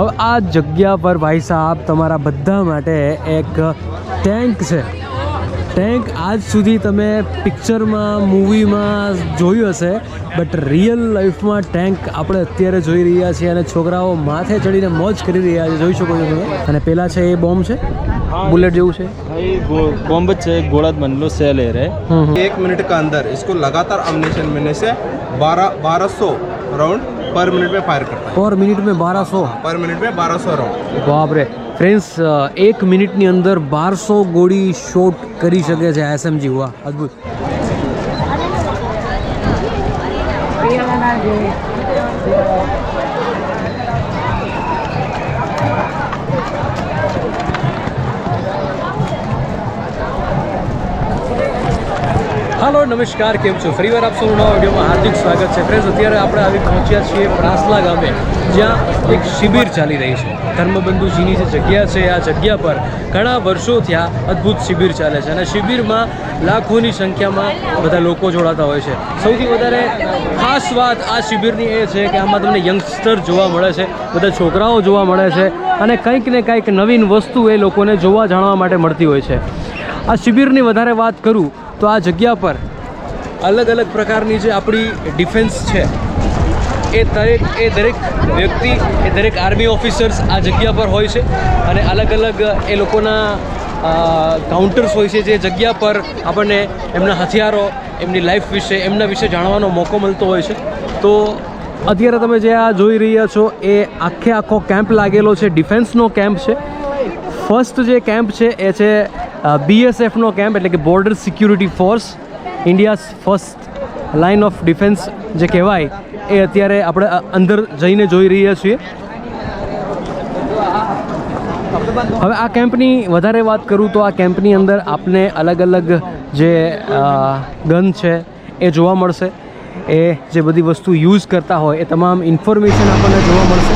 હવે આ જગ્યા પર ભાઈ સાહેબ તમારા બધા માટે એક ટેન્ક છે. ટેન્ક આજ સુધી તમે પિક્ચરમાં મૂવીમાં જોયું હશે બટ રિયલ લાઈફમાં ટેન્ક આપણે અત્યારે જોઈ રહ્યા છીએ અને છોકરાઓ માથે ચડીને મોજ કરી રહ્યા છે. જોઈ શકો છો તમે. અને પેલા છે એ બોમ્બ છે? બુલેટ જેવું છે? બોમ્બ જ છે. ગોળા બનલો સેલ એ રહે એક મિનિટ કા અંદર. ઇસકો લગાતાર અમનેશન મિલને છે બારહ બારહસો રાઉન્ડ से बारह बारह सौ राउंड पर मिनट में फायर करता પર મિનિટ મેં બારસો है पर मिनट में बारह सौ राउंड બાપ રે ફ્રેન્ડ્સ એક મિનિટની અંદર બારસો ગોળી શોટ કરી શકે છે એસએમજી વાહ અદ્ભુત હાલો, નમસ્કાર, કેમ છો? ફરીવાર આપ સૌનું નવા વિડીયોમાં હાર્દિક સ્વાગત છે. ફ્રેન્ડ્સ અત્યારે આપણે આવી પહોંચ્યા છીએ પ્રાસલા ગામે, જ્યાં એક શિબિર ચાલી રહી છે. ધર્મબંધુજીની જે જગ્યા છે, આ જગ્યા પર ઘણા વર્ષોથી આ અદ્ભુત શિબિર ચાલે છે. અને શિબિરમાં લાખોની સંખ્યામાં બધા લોકો જોડાતા હોય છે. સૌથી વધારે ખાસ વાત આ શિબિરની એ છે કે આમાં તમને યંગસ્ટર જોવા મળે છે, બધા છોકરાઓ જોવા મળે છે, અને કંઈક ને કંઈક નવીન વસ્તુ એ લોકોને જોવા જાણવા માટે મળતી હોય છે. આ શિબિરની વધારે વાત કરું તો આ જગ્યા પર અલગ અલગ પ્રકારની જે આપણી ડિફેન્સ છે, એ દરેક એ દરેક વ્યક્તિ, એ દરેક આર્મી ઓફિસર્સ આ જગ્યા પર હોય છે અને અલગ અલગ એ લોકોના કાઉન્ટર્સ હોય છે જે જગ્યા પર આપણને એમના હથિયારો, એમની લાઈફ વિશે, એમના વિશે જાણવાનો મોકો મળતો હોય છે. તો અત્યારે તમે જે આ જોઈ રહ્યા છો, એ આખે આખો કેમ્પ લાગેલો છે, ડિફેન્સનો કેમ્પ છે. ફર્સ્ટ જે કેમ્પ છે, એ છે બીએસએફનો કેમ્પ, એટલે કે border security force India's first line of defence જે કહેવાય એ અત્યારે આપણે અંદર જઈને જોઈ રહ્યા છીએ. હવે આ કેમ્પની વધારે વાત કરું તો આ કેમ્પની અંદર આપને અલગ અલગ જે ગન છે એ જોવા મળશે. એ જે બધી વસ્તુ યુઝ કરતા હોય એ તમામ ઇન્ફોર્મેશન આપણને જોવા મળશે.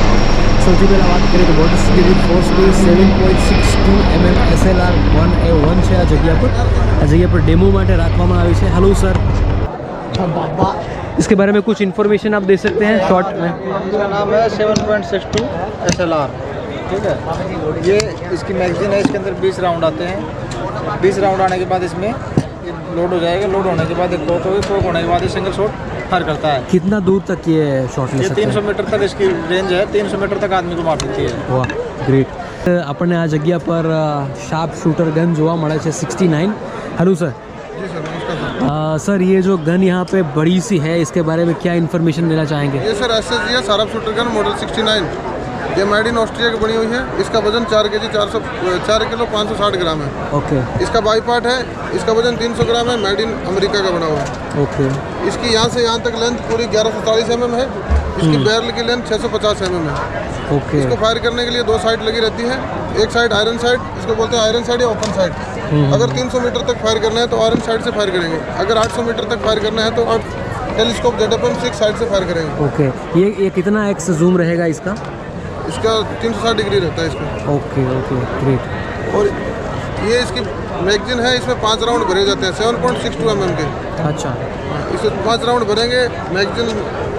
સૌથી પહેલાં વાત કરીએ તો બોર્ડર સિક્યુરિટી ફોર્સની seven point six two MM SLR one A one છે આ જગ્યા પર. जगह पर डेमो ડેમો માટે રાખવામાં આવી इसके बारे में कुछ इन्फॉर्मेशन आप दे सकते हैं शॉर्ट में? इसका नाम है seven point six two S L R ठीक है? ये इसकी मैगजीन है इसके अंदर बीस राउंड आते हैं। बीस राउंड आने के बाद इसमें लोड हो जाएगा। लोड होने के बाद एक कोक होगी कोक होने के बाद सिंगल शॉट हर करता है। कितना दूर तक ये शॉट ये तीन सौ मीटर तक इसकी रेंज है। तीन सौ मीटर तक आदमी को मार देती है। वाह ग्रेट अपने आ जगह पर शार्प शूटर गन जो મળે सिक्सटी नाइन हेलो सर। जी सर नमस्कार सर। ये जो गन यहाँ पे बड़ी सी है इसके बारे में क्या इन्फॉर्मेशन देना चाहेंगे? ये सर एस एस जी है सारा शूटर गन मॉडल 69 ये मेड इन ऑस्ट्रिया की बनी हुई है। इसका वज़न चार के जी चार सौ चार किलो पाँच सौ साठ ग्राम है। ओके। इसका बाई पार्ट है इसका वज़न तीन सौ ग्राम है मेड इन अमेरिका का बना हुआ है। ओके। इसकी यहाँ से यहाँ तक लेंथ पूरी ग्यारह सौ चालीस एम एम है। इसकी बैरल की लेंथ छः सौ पचास एम है। ओके। इसको फायर करने के लिए दो साइड लगी रहती है एक साइड आयरन साइड इसको बोलते हैं आयरन साइड या ओपन साइड अगर 300 मीटर तक फायर करना है तो आयरन साइड से फायर करेंगे। अगर 800 मीटर तक फायर करना है तो आप telescope Z F six side से फायर करेंगे। ओके। ये ये कितना एक्स जूम रहेगा इसका? इसका तीन सौ साठ डिग्री रहता है इसका। ओके ओके ग्रेट और ये इसकी मैगजीन है इसमें पाँच राउंड भरे जाते हैं seven point six two M M के। अच्छा। इसमें पाँच राउंड भरेंगे मैगजीन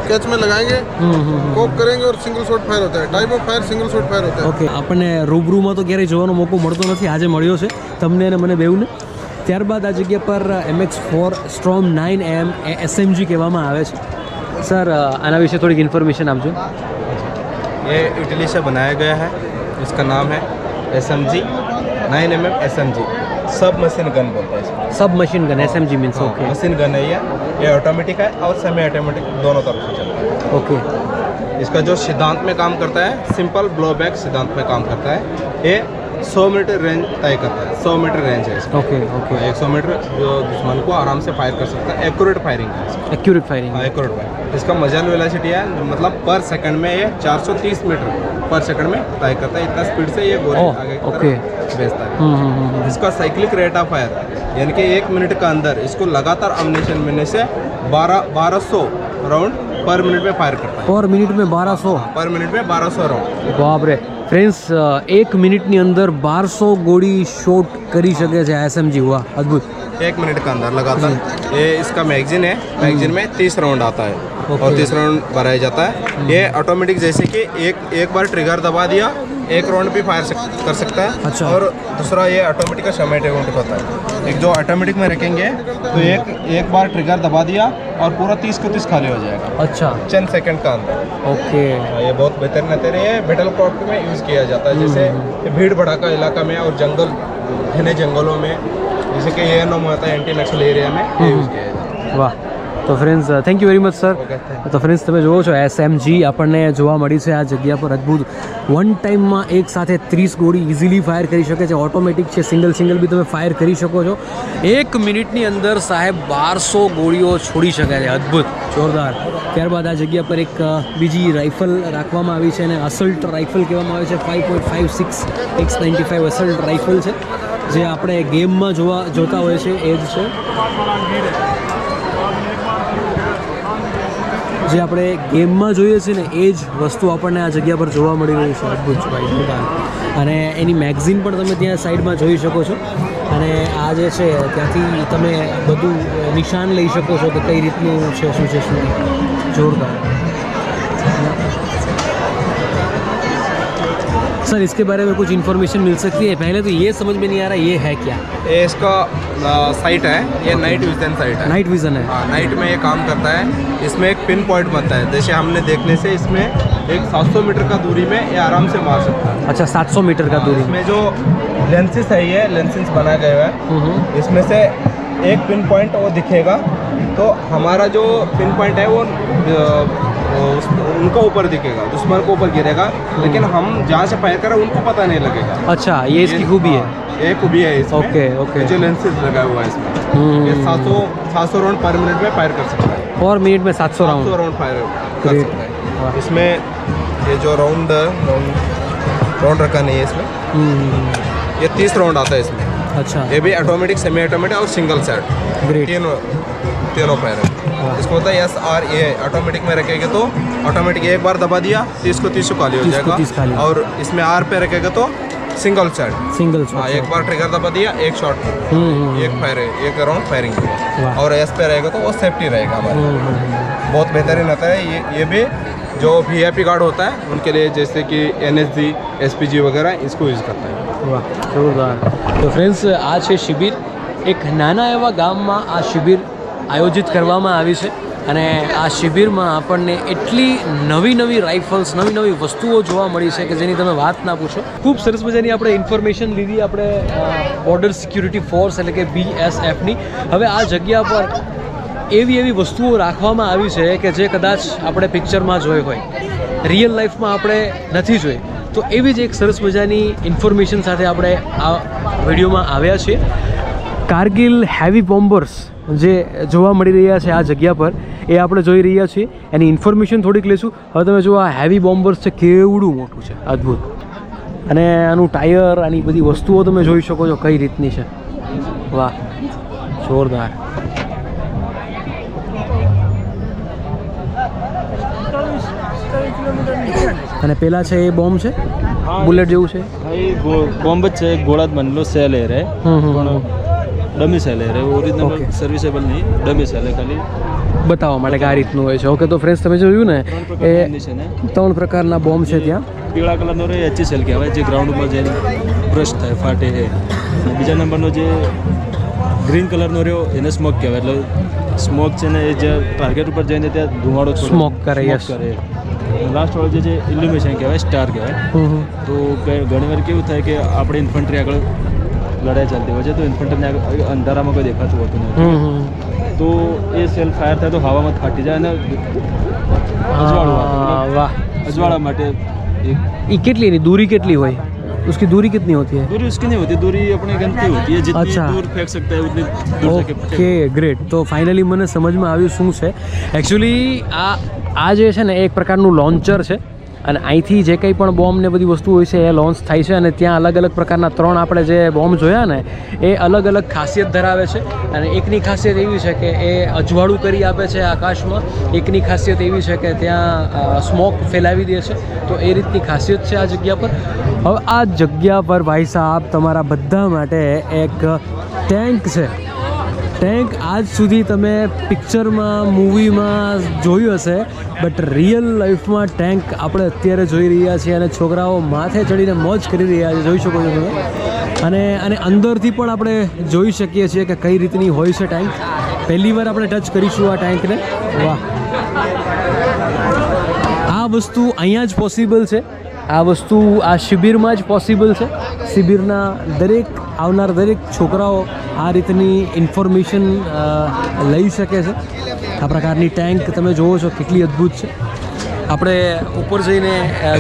कैच में लगाएंगे कोक करेंगे और सिंगल शॉट फायर होता है type of fire single shot fire होता है ઓકે આપણને રૂબરૂમાં તો ક્યારેય જોવાનો મોકો મળતો નથી આજે મળ્યો છે તમને અને મને બેઉને ત્યારબાદ આ જગ્યા પર MX four storm nine M SMG કહેવામાં આવે છે સર આના વિશે થોડીક ઇન્ફોર્મેશન આપજો ये इटली से बनाया गया है इसका नाम है S M G nine M M S M G sub machine gun बोलता है इसको sub machine gun SMG means हाँ, ओके मशीन गन है ये। ये ऑटोमेटिक है और सेमी ऑटोमेटिक दोनों तरफ़ से चलता है। ओके इसका जो सिद्धांत में काम करता है सिंपल ब्लो बैक सिद्धांत में काम करता है ये 100 मीटर रेंज तय करता है। 100 मीटर रेंज है इसका। ओके ओके एक सौ मीटर जो दुश्मन को आराम से फायर कर सकता है। एक्यूरेट फायरिंग है एक्यूरेट फायरिंग हाँ। एक्यूरेट फायर इसका मजल वेलोसिटी है मतलब पर सेकंड में ये 430 मीटर पर सेकंड में तय करता है। इतना स्पीड से ये गोली ओह, आगे ओके। भेजता है। हम्म, हम्म हम्म। इसका साइक्लिक रेट ऑफ़ फायर यानी कि एक मिनट का अंदर इसको लगातार अम्नेशन मिलने से बारह बारह सौ राउंड पर मिनट में फायर करता है પર મિનિટ મેં બારસો पर मिनट में बारह सौ राउंड બાપ રે ફ્રેન્ડ્સ એક મિનિટની અંદર બારસો ગોળી શોટ કરી શકે છે એસએમજી વાહ અદ્ભુત एक मिनट का अंदर लगातार ये इसका मैगजीन है मैगजीन में तीस राउंड आता है और तीसरा राउंड भराया जाता है ये ऑटोमेटिक जैसे कि एक एक बार ट्रिगर दबा दिया एक राउंड भी फायर सक, कर सकता है। अच्छा। और दूसरा ये ऑटोमेटिक का ऑटोमेटिक होता है। एक जो ऑटोमेटिक में रखेंगे तो एक एक बार ट्रिगर दबा दिया और पूरा तीस को तीस खाली हो जाएगा। अच्छा। चंद सेकंड का अंदर। ओके। हाँ, ये बहुत बेहतरीन है तेरे। ये बैटल क्रॉप में यूज़ किया जाता है जैसे ये भीड़ भड़ाका इलाका में और जंगल घने जंगलों में जैसे कि ये नाम होता है एंटी नक्सल एरिया में यूज़ किया जाता है। વાહ તો friends thank you very much sir તો ફ્રેન્ડ્સ તમે જુઓ છો એસએમજી આપણને જોવા મળી છે આ જગ્યા પર અદ્ભુત. વન ટાઈમમાં એક સાથે ત્રીસ ગોળી ઇઝીલી ફાયર કરી શકે છે. ઓટોમેટિક છે સિંગલ સિંગલ બી તમે ફાયર કરી શકો છો. એક મિનિટની અંદર સાહેબ બારસો ગોળીઓ છોડી શકે છે. અદ્ભુત. જોરદાર. ત્યારબાદ આ જગ્યા પર એક બીજી રાઇફલ રાખવામાં આવી છે અને અસલ્ટ રાઇફલ કહેવામાં આવે છે. Five point five six X ninety five assault rifle છે. જે આપણે ગેમમાં જોવા જોતા હોય છે. એ જ છે. જે આપણે ગેમમાં જોઈએ છીએ ને, એ જ વસ્તુ આપણને આ જગ્યા પર જોવા મળી રહી છે. અદ્ભુત છે ભાઈ જોરદાર અને એની મેગઝીન પણ તમે ત્યાં સાઈડમાં જોઈ શકો છો. અને આ જે છે, ત્યાંથી તમે બધું નિશાન લઈ શકો છો કે કઈ રીતનું છે, શું છે, શું જોરદાર. सर इसके बारे में कुछ इन्फॉर्मेशन मिल सकती है? पहले तो ये समझ में नहीं आ रहा ये है क्या? ये इसका साइट है। ये नाइट विजन साइट है। नाइट विजन है। हाँ नाइट में ये काम करता है। इसमें एक पिन पॉइंट बनता है। जैसे हमने देखने से इसमें एक 700 मीटर का दूरी में ये आराम से मार सकता है। अच्छा 700 मीटर का दूरी। इसमें जो लेंसेस है ये लेंसेस बना गए हुआ है। हम्म, हम्म। इसमें से एक पिन पॉइंट वो दिखेगा। तो हमारा जो पिन पॉइंट है वो उस- उनका ऊपर दिखेगा दुश्मन को ऊपर गिरेगा लेकिन हम जहाँ से फायर करें उनको पता नहीं लगेगा। अच्छा ये इसकी खूबी है? हाँ, ये खूबी है इसमें। Okay, okay. जो लेंसेज लगा हुआ है इसमें। ये सात सौ सात सौ राउंड पर मिनट में फायर कर सकता है। और मिनट में सात सौ राउंड राउंड फायर कर सकता है। इसमें ये जो राउंड राउंड राउंड रखा नहीं है इसमें। हम्म, ये तीस राउंड आता है इसमें। अच्छा। ये भी ऑटोमेटिक सेमी ऑटोमेटिक और सिंगल सेट तीनों तीनों पैर है। इसको होता है एस आर ए ऑटोमेटिक में रखेगा तो ऑटोमेटिक एक बार दबा दिया तीस को तीस खाली हो 30 को 30 खाली। जाएगा और इसमें आर पे रखेगा तो सिंगल सेट सिंगल हाँ एक बार ट्रिगर दबा दिया एक शॉट हम्म, एक फायर एक राउंड फायरिंग और एस पे रहेगा तो वो सेफ्टी रहेगा हमारे। हम्म, बहुत बेहतरीन होता है ये ये भी। जो वी आई पी गार्ड होता है उनके लिए जैसे कि N S G S P G वगैरह इसको यूज़ करता है। વાહ, જોરદાર. તો ફ્રેન્ડ્સ આ છે શિબિર. એક નાના એવા ગામમાં આ શિબિર આયોજિત કરવામાં આવી છે. અને આ શિબિરમાં આપણને એટલી નવી નવી રાઇફલ્સ, નવી નવી વસ્તુઓ જોવા મળી છે કે જેની તમે વાત ના પૂછો. ખૂબ સરસ મજાની આપણે ઇન્ફોર્મેશન લીધી આપણે બોર્ડર સિક્યુરિટી ફોર્સ એટલે કે બીએસએફની હવે આ જગ્યા પર એવી એવી વસ્તુઓ રાખવામાં આવી છે કે જે કદાચ આપણે પિક્ચરમાં જોઈ હોય. રિયલ લાઈફમાં આપણે નથી જોઈ. તો એવી જ એક સરસ મજાની ઇન્ફોર્મેશન સાથે આપણે આ વિડીયોમાં આવ્યા છીએ. કારગિલ હેવી બોમ્બર્સ જે જોવા મળી રહ્યા છે આ જગ્યા પર, એ આપણે જોઈ રહ્યા છીએ. એની ઇન્ફોર્મેશન થોડીક લઈશું. હવે તમે જો આ હેવી બોમ્બર્સ છે, કેવડું મોટું છે, અદ્ભુત. અને આનું ટાયર આની બધી વસ્તુઓ તમે જોઈ શકો છો કઈ રીતની છે. વાહ, જોરદાર. અને પેલા છે એ બોમ્બ છે? બુલેટ જેવું છે? બોમ્બ જ છે ગોળા જ બનેલો સેલ એ રહે. પણ ડમી સેલ એ રહે ઓરિજિનલ સર્વિસેબલ નહીં ડમી સેલ ખાલી. બતાવવા માટે કે આ રીતનું હોય છે. ઓકે તો ફ્રેન્ડ્સ તમે જોયું ને એ ત્રણ પ્રકારના બોમ્બ છે ત્યાં. પીળા કલરનો રહે એચી સેલ કહેવાય જે ગ્રાઉન્ડ ઉપર જઈને બ્રશ થાય ફાટે છે. બીજા નંબરનો જે ગ્રીન કલરનો રહ્યો એને સ્મોક કહેવાય. એટલે સ્મોક છે ને એ જે ટાર્ગેટ ઉપર જઈને ત્યાં ધુમાડો સ્મોક કરે, યસ. કરે. લાસ્ટવાળું જે છે ઇલ્યુમિનેશન કહેવાય સ્ટાર કહેવાય તો ઘણી વાર કેવું થાય કે આપણે ઇન્ફન્ટ્રી આગળ લડાઈ ચાલતી હોય છે તો ઇન્ફન્ટ્રીને આગળ અંધારામાં કોઈ દેખાતું હોતું નથી. તો એ સેલ ફાયર થાય તો હવામાં ફાટી જાય અને અજવાળું અજવાળા માટે એ કેટલી દૂરી કેટલી હોય? उसकी दूरी कितनी होती है दूरी उसकी नहीं होती दूरी अपनी गनती होती है जितनी अच्छा। दूर फेंक सकता है उतनी दूर जाके ઓકે फेंके ગ્રેટ તો ફાઇનલી મને સમજમાં આવ્યું શું છે એકચ્યુઅલી આ આ જે છે ને એ એક પ્રકારનું લોન્ચર છે અને અહીંથી જે કંઈ પણ બોમ્બ ને બધી વસ્તુ હોય છે એ લોન્ચ થાય છે અને ત્યાં અલગ અલગ પ્રકારના ત્રણ આપણે જે બોમ્બ જોયા ને, એ અલગ અલગ ખાસિયત ધરાવે છે. અને એકની ખાસિયત એવી છે કે એ અજવાળું કરી આપે છે આકાશમાં. એકની ખાસિયત એવી છે કે ત્યાં સ્મોક ફેલાવી દે છે. તો એ રીતની ખાસિયત છે આ જગ્યા પર. હવે આ જગ્યા પર ભાઈ સાહેબ તમારા બધા માટે એક ટેન્ક છે. ટેન્ક આજ સુધી તમે પિક્ચરમાં મૂવીમાં જોયું હશે બટ રિયલ લાઈફમાં ટેન્ક આપણે અત્યારે જોઈ રહ્યા છીએ અને છોકરાઓ માથે ચડીને મોજ કરી રહ્યા છે, જોઈ શકો છો તમે. અને અને અંદરથી પણ આપણે જોઈ શકીએ છીએ કે કઈ રીતની હોય છે ટેન્ક પહેલી વાર આપણે ટચ કરીશું આ ટેન્કને વાહ. આ વસ્તુ અહીંયા જ પોસિબલ છે. આ વસ્તુ આ શિબિરમાં જ પોસિબલ છે. શિબિરના દરેક આવનાર દરેક છોકરાઓ આ રીતની ઇન્ફોર્મેશન લઈ શકે છે. આ પ્રકારની ટેન્ક તમે જુઓ છો, કેટલી અદ્ભુત છે. આપણે ઉપર જઈને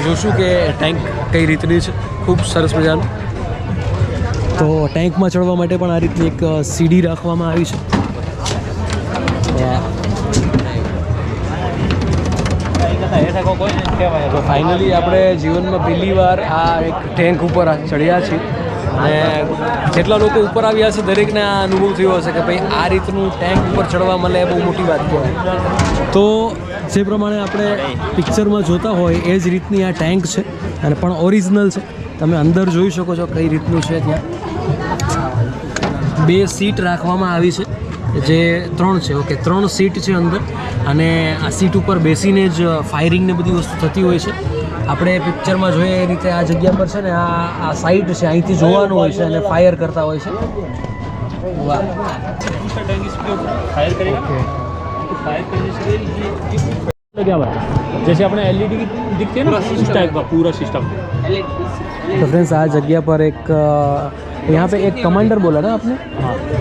જોશું કે ટેન્ક કઈ રીતની છે. ખૂબ સરસ મજાનું. તો ટેન્કમાં ચડવા માટે પણ આ રીતની એક સીડી રાખવામાં આવી છે. ફાઇનલી આપણે જીવનમાં પહેલી વાર આ એક ટેન્ક ઉપર ચડ્યા છીએ. અને જેટલા લોકો ઉપર આવ્યા છે દરેકને આ અનુભવ થયો હશે કે ભાઈ, આ રીતનું ટેન્ક ઉપર ચડવા મળે, એ બહુ મોટી વાત કહેવાય. તો જે પ્રમાણે આપણે પિક્ચરમાં જોતા હોય, એ જ રીતની આ ટેન્ક છે અને પણ ઓરિજિનલ છે. તમે અંદર જોઈ શકો છો કઈ રીતનું છે ત્યાં. બે સીટ રાખવામાં આવી છે, જે ત્રણ છે. ઓકે ત્રણ સીટ છે અંદર અને આ સીટ ઉપર બેસીને જ ફાયરિંગ ને બધી વસ્તુ થતી હોય છે. આપણે પિક્ચરમાં જોઈએ એ રીતે આ જગ્યા પર છે ને આ આ સાઈડ છે અહીંથી જોવાનું હોય છે અને ફાયર કરતા હોય છે વાહ फायर करेगा ओके तो फायर करने से ये क्या बात है जैसे अपने एलईडी दिखते हैं ना इस टाइप का पूरा सिस्टम तो फ्रेंड्स આ જગ્યા પર એક અ, यहाँ पे एक कमांडर बोला ना आपने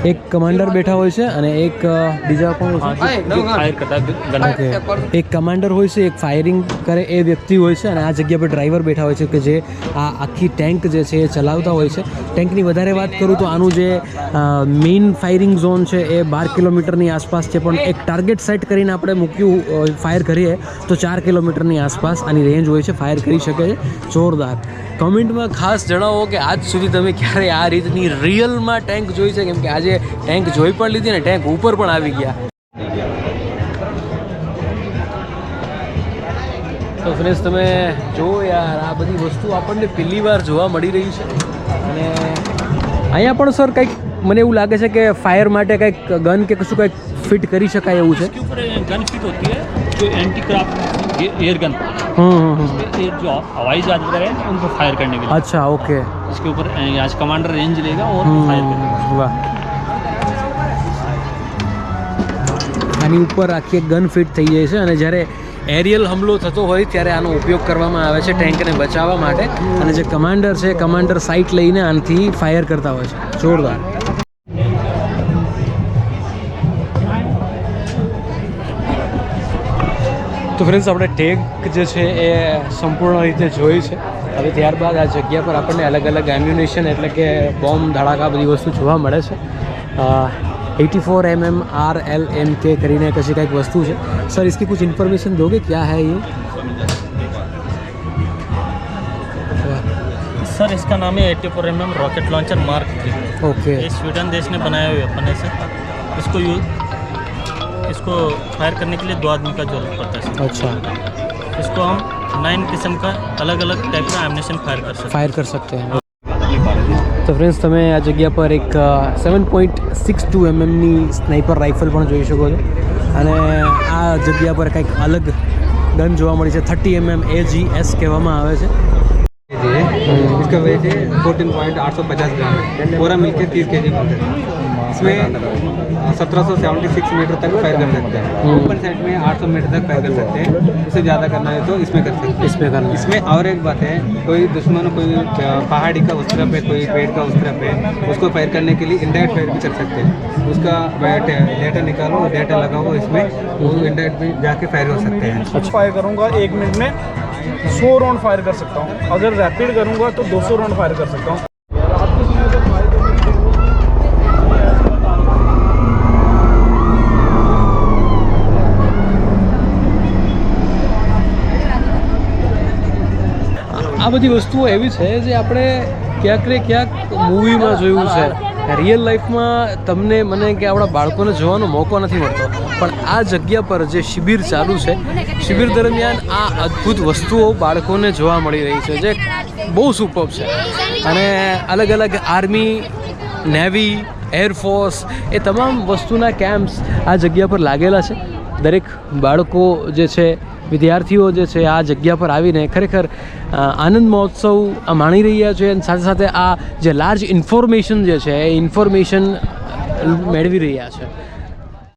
एक कमांडर बैठा હોય છે અને એક અ, બીજા કોણ હોય છે? फायर करता है गन ઓકે એક કમાન્ડર હોય છે એક ફાયરિંગ કરે એ વ્યક્તિ હોય છે અને આ જગ્યા પર ડ્રાઈવર બેઠા હોય છે કે જે આ આખી ટેન્ક જે છે એ ચલાવતા હોય છે ટેન્કની વધારે વાત કરું તો આનું જે મેઇન ફાયરિંગ ઝોન છે એ બાર કિલોમીટરની આસપાસ છે પણ એક ટાર્ગેટ સેટ કરીને આપણે મૂક્યું ફાયર કરીએ તો ચાર કિલોમીટરની આસપાસ આની રેન્જ હોય છે ફાયર કરી શકે છે જોરદાર કમેન્ટમાં ખાસ જણાવો કે આજ સુધી તમે ક્યારે આ રીતની રિયલમાં ટેન્ક જોઈ છે કેમ કે આજે ટેન્ક જોઈ પણ લીધી ને ટેન્ક ઉપર પણ આવી ગયા તો ફ્રેન્ડ્સ તમે જુઓ યાર આ બધી વસ્તુ આપણને પહેલી વાર જોવા મળી રહી છે અને અહીંયા પણ સર કંઈક મને એવું લાગે છે કે ફાયર માટે કંઈક ગન કે કશું કંઈક ફિટ કરી શકાય એવું છે इसके ऊपर गन फिट होती है जो एंटी क्राफ्ट एयर गन હમ હમ હમ. एयर जो हवाई जहाज वगैरह है उनको फायर करने के लिए અચ્છા ઓકે इसके ऊपर अ, आज कमांडर रेंज लेगा और फायर करेगा હમ, વાહ આની ઉપર આખી એક ગન ફિટ થઈ જાય છે અને જ્યારે એરિયલ હુમલો થતો હોય ત્યારે આનો ઉપયોગ કરવામાં આવે છે ટેન્કને બચાવવા માટે અને જે કમાન્ડર છે કમાન્ડર સાઇટ લઈને આનાથી ફાયર કરતા હોય છે જોરદાર તો ફ્રેન્ડ્સ આપણે ટેગ જે છે એ સંપૂર્ણ રીતે જોઈ છે હવે ત્યારબાદ આ જગ્યા પર આપણને અલગ અલગ એમ્યુનેશન એટલે કે બોમ્બ ધડાકા બધી વસ્તુ જોવા મળે છે AT four M M R L M के કરીને કશી કંઈક વસ્તુ છે સર इसकी कुछ इन्फॉर्मेशन दोगे क्या है ये सर इसका नाम है eighty four M M rocket launcher mark three okay ये स्वीडन देश ने बनाया हुआ वेपन है सर इसको यूज इसको फायर करने के लिए दो आदमी का जरूरत पड़ता है सर अच्छा इसको हम नाइन किस्म का अलग अलग टाइप का एमिनेशन फायर कर सकते ફાયર કરી सकते हैं તો ફ્રેન્ડ્સ તમે આ જગ્યા પર એક સેવન પોઈન્ટ સિક્સ ટુ એમએમની સ્નાઇપર રાઇફલ પણ જોઈ શકો છો અને આ જગ્યા પર કંઈક અલગ ગન જોવા મળી છે thirty MM A G S કહેવામાં આવે છે इसका वेट है फोर्टीन पॉइंट आठ सौ पचास ग्राम है पूरा मिलकर तीस के जी बनता है इसमें सत्रह सौ सेवेंटी सिक्स मीटर तक फायर कर सकते हैं। ऊपर साइड में आठ सौ मीटर तक फायर कर सकते हैं। उससे ज़्यादा करना है तो इसमें कर सकते हैं। इसमें करना है। इसमें और एक बात है कोई दुश्मन कोई पहाड़ी का उस तरफ़ है कोई पेड़ का उस तरफ़ है उसको फायर करने के लिए इंडायरेक्ट फायर भी कर सकते हैं। उसका डेटा निकालो डेटा लगाओ इसमें वो इंडायरेक्ट भी जाके फायर हो सकते हैं। फायर करूँगा एक मिनट में सौ राउंड फायर कर सकता हूँ। अगर रैपिड करूँगा तो 200 राउंड फायर कर सकता हूँ। આ બધી વસ્તુઓ એવી છે જે આપણે ક્યાંક ને ક્યાંક મૂવીમાં જોયું છે. રિયલ લાઈફમાં તમને મને કે આપણા બાળકોને જોવાનો મોકો નથી મળતો. પણ આ જગ્યા પર જે શિબિર ચાલુ છે, શિબિર દરમિયાન આ અદ્ભુત વસ્તુઓ બાળકોને જોવા મળી રહી છે, જે બહુ સુપર છે. અને અલગ અલગ આર્મી, નેવી એરફોર્સ એ તમામ વસ્તુના કેમ્પ્સ આ જગ્યા પર લાગેલા છે. દરેક બાળકો જે છે વિદ્યાર્થીઓ જે છે આ જગ્યા પર આવીને ખરેખર આનંદ મહોત્સવ માણી રહ્યા છે અને સાથે સાથે આ જે લાર્જ ઇન્ફોર્મેશન જે છે એ ઇન્ફોર્મેશન મેળવી રહ્યા છે.